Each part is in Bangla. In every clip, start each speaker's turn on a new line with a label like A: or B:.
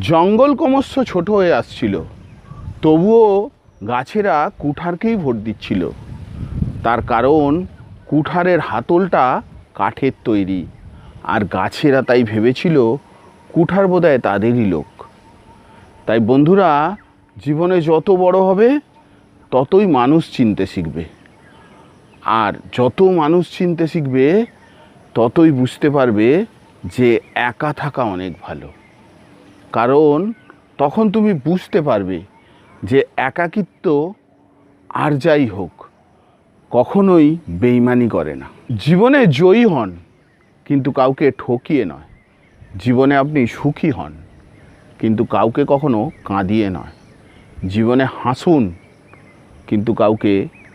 A: জঙ্গল ক্রমশ ছোট হয়ে আসছিল। তবুও গাছেরা কুঠারকেই ভোট দিচ্ছিল। তার কারণ, কুঠারের হাতলটা কাঠের তৈরি, আর গাছেরা তাই ভেবেছিল কুঠার বোধহয় তাদেরই লোক। তাই বন্ধুরা, জীবনে যত বড় হবে, ততই মানুষ চিনতে শিখবে। আর যত মানুষ চিনতে শিখবে, ততই বুঝতে পারবে যে একা থাকা অনেক ভালো। কারণ তখন তুমি বুঝতে পারবে যে একাকিত্ব আর যাই হোক, কখনোই বেইমানি করে না। জীবনে জয়ী হন, কিন্তু কাউকে ঠকিয়ে নয়। জীবনে আপনি সুখী হন, কিন্তু কাউকে কখনো কাঁদিয়ে নয়। জীবনে হাসুন, কিন্তু কাউকে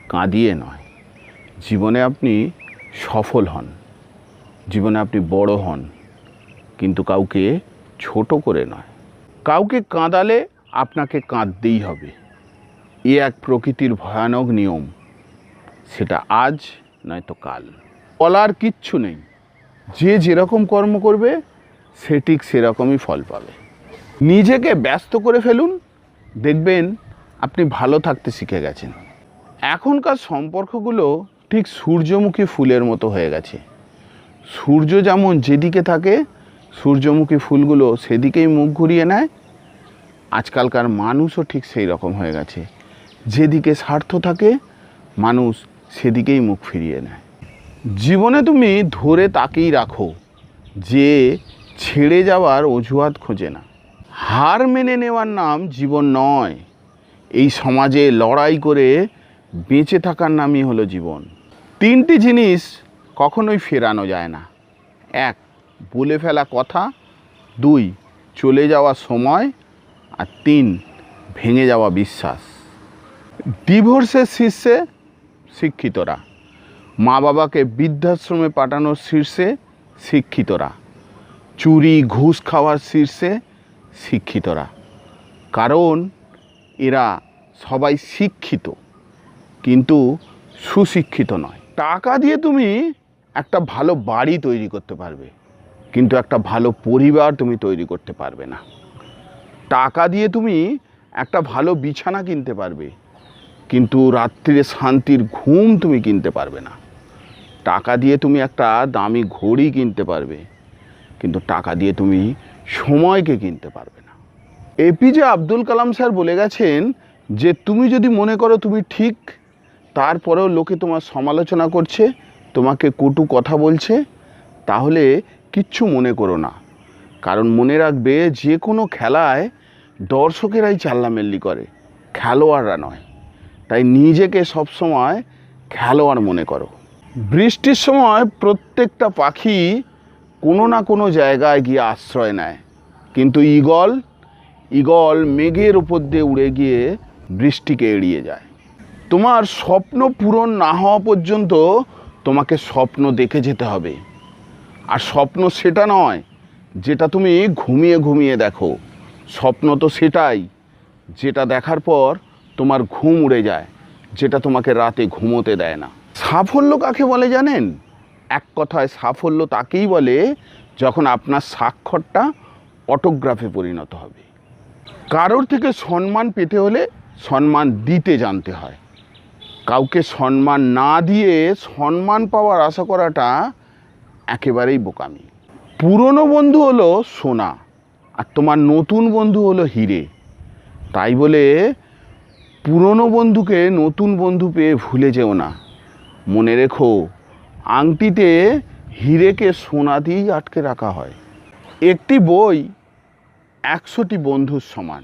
A: কাঁদিয়ে নয়। জীবনে আপনি সফল হন, জীবনে আপনি বড় হন, কিন্তু কাউকে ছোট করে নয়। কাউকে কাঁদালে আপনাকে কাঁদতেই হবে। এ এক প্রকৃতির ভয়ানক নিয়ম। সেটা আজ নয়তো কাল। বলার কিচ্ছু নেই। যে যেরকম কর্ম করবে, সে ঠিক সেরকমই ফল পাবে। নিজেকে ব্যস্ত করে ফেলুন। দেখবেন আপনি ভালো থাকতে শিখে গেছেন। এখনকার সম্পর্কগুলো ঠিক সূর্যমুখী ফুলের মতো হয়ে গেছে। সূর্য যেমন যেদিকে থাকে সূর্যমুখী ফুলগুলো সেদিকেই মুখ ঘুরিয়ে নেয়। আজকালকার মানুষও ঠিক সেই রকম হয়ে গেছে। যেদিকে স্বার্থ থাকে, মানুষ সেদিকেই মুখ ফিরিয়ে নেয়। জীবনে তুমি ধরে তাকেই রাখো, যে ছেড়ে যাওয়ার অজুহাত খোঁজে না। হার মেনে নেওয়ার নাম জীবন নয়। এই সমাজে লড়াই করে বেঁচে থাকার নামই হলো জীবন। তিনটি জিনিস কখনোই ফেরানো যায় না। এক বলে ফেলা কথা, দুই, চলে যাওয়া সময়, আর তিন, ভেঙে যাওয়া বিশ্বাস। ডিভোর্সের শীর্ষে শিক্ষিতরা। মা বাবাকে বৃদ্ধাশ্রমে পাঠানোর শীর্ষে শিক্ষিতরা। চুরি, ঘুষ খাওয়ার শীর্ষে শিক্ষিতরা। কারণ এরা সবাই শিক্ষিত, কিন্তু সুশিক্ষিত নয়। টাকা দিয়ে তুমি একটা ভালো বাড়ি তৈরি করতে পারবে। কিন্তু একটা ভালো পরিবার তুমি তৈরি করতে পারবে না। টাকা দিয়ে তুমি একটা ভালো বিছানা কিনতে পারবে, কিন্তু রাত্রিরে শান্তির ঘুম তুমি কিনতে পারবে না। টাকা দিয়ে তুমি একটা দামি ঘড়ি কিনতে পারবে, কিন্তু টাকা দিয়ে তুমি সময়কে কিনতে পারবে না। এপিজে আব্দুল কালাম স্যার বলে গেছেন যে, তুমি যদি মনে করো তুমি ঠিক, তারপরেও লোকে তোমার সমালোচনা করছে, তোমাকে কটু কথা বলছে, তাহলে কিচ্ছু মনে করো না। কারণ মনে রাখবে যে কোনো খেলায় দর্শকেরাই চাল্লামেল্লি করে, খেলোয়াড়রা নয়। তাই নিজেকে সবসময় খেলোয়াড় মনে করো। বৃষ্টির সময় প্রত্যেকটা পাখি কোনো না কোনো জায়গায় গিয়ে আশ্রয় নেয়। কিন্তু ঈগল ঈগল মেঘের উপর দিয়ে উড়ে গিয়ে বৃষ্টিকে এড়িয়ে যায়। তোমার স্বপ্ন পূরণ না হওয়া পর্যন্ত তোমাকে স্বপ্ন দেখে যেতে হবে। আর স্বপ্ন সেটা নয়, যেটা তুমি ঘুমিয়ে ঘুমিয়ে দেখো। স্বপ্ন তো সেটাই, যেটা দেখার পর তোমার ঘুম উড়ে যায়, যেটা তোমাকে রাতে ঘুমোতে দেয় না। সাফল্য কাকে বলে জানেন? এক কথায় সাফল্য তাকেই বলে যখন আপনার স্বাক্ষরটা অটোগ্রাফে পরিণত হবে। কারোর থেকে সম্মান পেতে হলে সম্মান দিতে জানতে হয়। কাউকে সম্মান না দিয়ে সম্মান পাওয়ার আশা করাটা একেবারেই বোকামি। পুরনো বন্ধু হলো সোনা, আর তোমার নতুন বন্ধু হলো হিরে। তাই বলে পুরনো বন্ধুকে নতুন বন্ধু পেয়ে ভুলে যেও না। মনে রেখো, আংটিতে হিরেকে সোনা দিয়েই আটকে রাখা হয়। একটি বই একশোটি বন্ধুর সমান।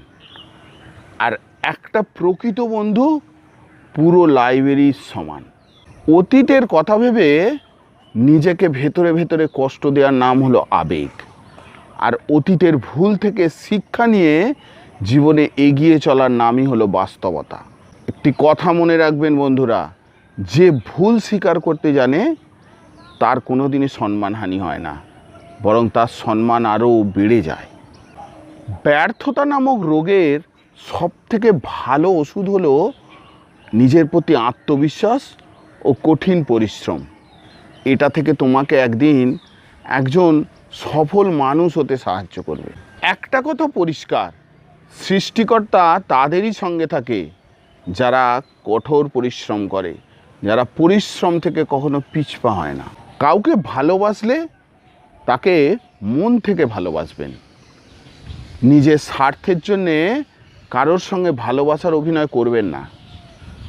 A: আর একটা প্রকৃত বন্ধু পুরো লাইব্রেরির সমান। অতীতের কথা ভেবে নিজেকে ভেতরে ভেতরে কষ্ট দেওয়ার নাম হলো আবেগ। আর অতীতের ভুল থেকে শিক্ষা নিয়ে জীবনে এগিয়ে চলার নামই হলো বাস্তবতা। একটি কথা মনে রাখবেন বন্ধুরা, যে ভুল স্বীকার করতে জানে, তার কোনো দিনই সম্মানহানি হয় না, বরং তার সম্মান আরও বেড়ে যায়। ব্যর্থতা নামক রোগের সবথেকে ভালো ওষুধ হলো নিজের প্রতি আত্মবিশ্বাস ও কঠিন পরিশ্রম। এটা থেকে তোমাকে একদিন একজন সফল মানুষ হতে সাহায্য করবে। একটা কথা পরিষ্কার, সৃষ্টিকর্তা তাদেরই সঙ্গে থাকে যারা কঠোর পরিশ্রম করে, যারা পরিশ্রম থেকে কখনো পিছপা হয় না। কাউকে ভালোবাসলে তাকে মন থেকে ভালোবাসবেন। নিজের স্বার্থের জন্যে কারোর সঙ্গে ভালোবাসার অভিনয় করবেন না।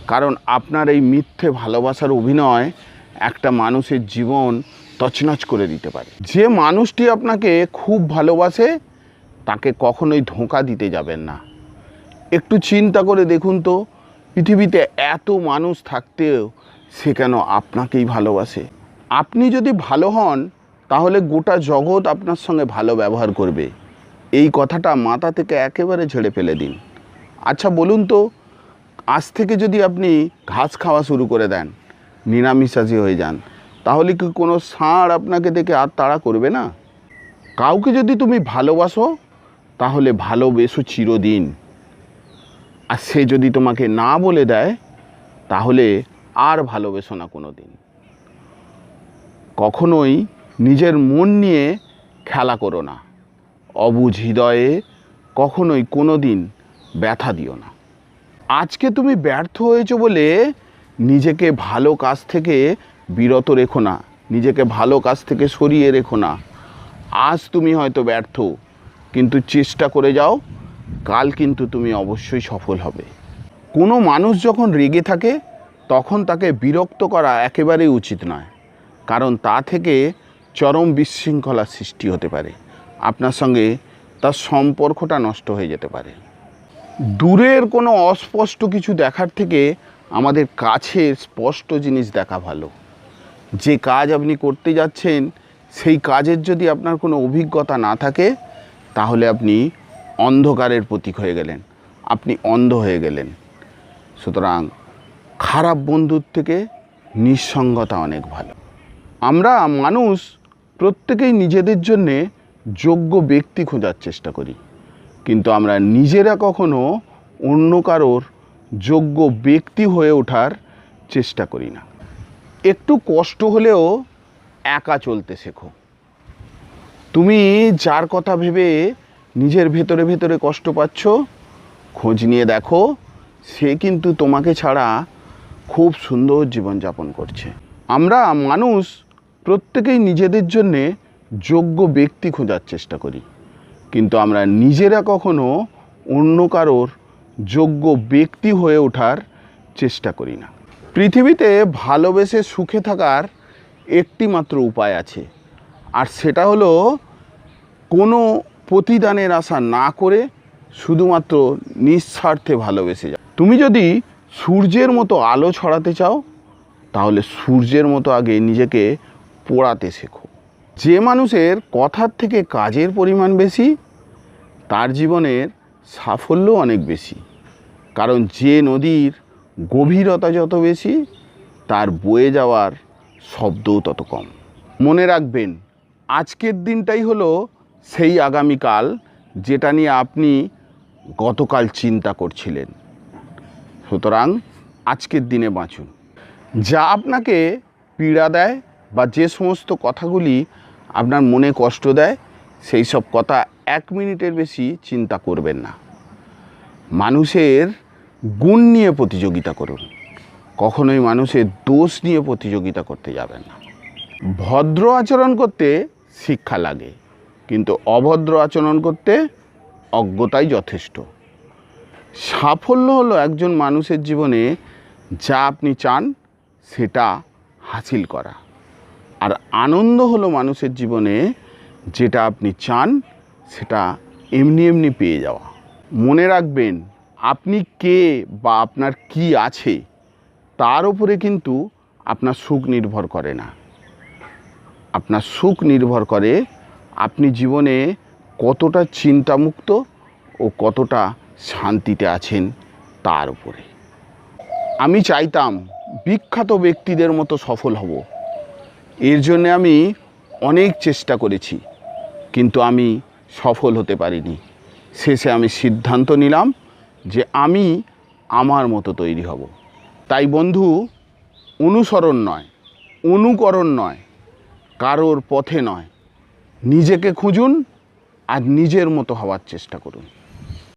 A: কারণ আপনার এই মিথ্যে ভালোবাসার অভিনয় একটা মানুষের জীবন তছনছ করে দিতে পারে। যে মানুষটি আপনাকে খুব ভালোবাসে, তাকে কখনোই ধোঁকা দিতে যাবেন না। একটু চিন্তা করে দেখুন তো, পৃথিবীতে এত মানুষ থাকতেও সে কেন আপনাকেই ভালোবাসে? আপনি যদি ভালো হন, তাহলে গোটা জগৎ আপনার সঙ্গে ভালো ব্যবহার করবে। এই কথাটা মাথা থেকে একেবারে ঝেড়ে ফেলে দিন। আচ্ছা বলুন তো, আজ থেকে যদি আপনি ঘাস খাওয়া শুরু করে দেন নিরামিষাশী হয়ে যান, তাহলে কি কোনো ষাঁড় আপনাকে দেখে আর তাড়া করবে না? কাউকে যদি তুমি ভালোবাসো, তাহলে ভালোবেসো চিরদিন। আর সে যদি তোমাকে না বলে দেয়, তাহলে আর ভালোবেসো না কোনো দিন কখনোই নিজের মন নিয়ে খেলা করো না। অবুঝ হৃদয়ে কখনোই কোনো দিন ব্যথা দিও না। আজকে তুমি ব্যর্থ হয়েছো বলে নিজেকে ভালো কাজ থেকে বিরত রেখো না। নিজেকে ভালো কাজ থেকে সরিয়ে রেখো না। আজ তুমি হয়তো ব্যর্থ, কিন্তু চেষ্টা করে যাও, কাল কিন্তু তুমি অবশ্যই সফল হবে। কোনো মানুষ যখন রেগে থাকে, তখন তাকে বিরক্ত করা একেবারেই উচিত নয়, কারণ তা থেকে চরম বিশৃঙ্খলার সৃষ্টি হতে পারে। আপনার সঙ্গে তার সম্পর্কটা নষ্ট হয়ে যেতে পারে। দূরের কোনো অস্পষ্ট কিছু দেখার থেকে আমাদের কাছের স্পষ্ট জিনিস দেখা ভালো। যে কাজ আপনি করতে যাচ্ছেন, সেই কাজের যদি আপনার কোনো অভিজ্ঞতা না থাকে, তাহলে আপনি অন্ধকারের প্রতীক হয়ে গেলেন। আপনি অন্ধ হয়ে গেলেন। সুতরাং খারাপ বন্ধুর থেকে নিঃসঙ্গতা অনেক ভালো। আমরা মানুষ প্রত্যেকেই নিজেদের জন্যে যোগ্য ব্যক্তি খোঁজার চেষ্টা করি। কিন্তু আমরা নিজেরা কখনো অন্য কারোর যোগ্য ব্যক্তি হয়ে ওঠার চেষ্টা করি না। একটু কষ্ট হলেও একা চলতে শেখো। তুমি যার কথা ভেবে নিজের ভেতরে ভেতরে কষ্ট পাচ্ছ, খোঁজ নিয়ে দেখো, সে কিন্তু তোমাকে ছাড়া খুব সুন্দর জীবনযাপন করছে। আমরা মানুষ প্রত্যেকেই নিজেদের জন্যে যোগ্য ব্যক্তি খোঁজার চেষ্টা করি। কিন্তু আমরা নিজেরা কখনো অন্য কারোর যোগ্য ব্যক্তি হয়ে ওঠার চেষ্টা করি না। পৃথিবীতে ভালোবেসে সুখে থাকার একটি মাত্র উপায় আছে, আর সেটা হলো কোনো প্রতিদানের আশা না করে শুধুমাত্র নিঃস্বার্থে ভালোবেসে যাও তুমি যদি সূর্যের মতো আলো ছড়াতে চাও, তাহলে সূর্যের মতো আগে নিজেকে পোড়াতে শেখো। যে মানুষের কথার থেকে কাজের পরিমাণ বেশি, তার জীবনের সাফল্য অনেক বেশি। কারণ যে নদীর গভীরতা যত বেশি, তার বয়ে যাওয়ার শব্দও তত কম। মনে রাখবেন, আজকের দিনটাই হলো সেই আগামীকাল যেটা নিয়ে আপনি গতকাল চিন্তা করছিলেন। সুতরাং আজকের দিনে বাঁচুন। যা আপনাকে পীড়া দেয় বা যে সমস্ত কথাগুলি আপনার মনে কষ্ট দেয়, সেই সব কথা এক মিনিটের বেশি চিন্তা করবেন না। মানুষের গুণ নিয়ে প্রতিযোগিতা করুন। কখনোই মানুষের দোষ নিয়ে প্রতিযোগিতা করতে যাবেন না। ভদ্র আচরণ করতে শিক্ষা লাগে, কিন্তু অভদ্র আচরণ করতে অজ্ঞতাই যথেষ্ট। সাফল্য হলো একজন মানুষের জীবনে যা আপনি চান, সেটা হাসিল করা। আর আনন্দ হলো মানুষের জীবনে যেটা আপনি চান, সেটা এমনি এমনি পেয়ে যাওয়া। মনে রাখবেন আপনি কে বা আপনার কি আছে, তার উপরে কিন্তু আপনার সুখ নির্ভর করে না। আপনার সুখ নির্ভর করে আপনি জীবনে কতটা চিন্তামুক্ত ও কতটা শান্তিতে আছেন তার উপরে। আমি চাইতাম বিখ্যাত ব্যক্তিদের মতো সফল হব। এর জন্য আমি অনেক চেষ্টা করেছি, কিন্তু আমি সফল হতে পারিনি। শেষে আমি সিদ্ধান্ত নিলাম যে আমি আমার মতো তৈরি হব। তাই বন্ধু, অনুসরণ নয়, অনুকরণ নয়, কারোর পথে নয়। নিজেকে খুঁজুন আর নিজের মতো হওয়ার চেষ্টা করুন।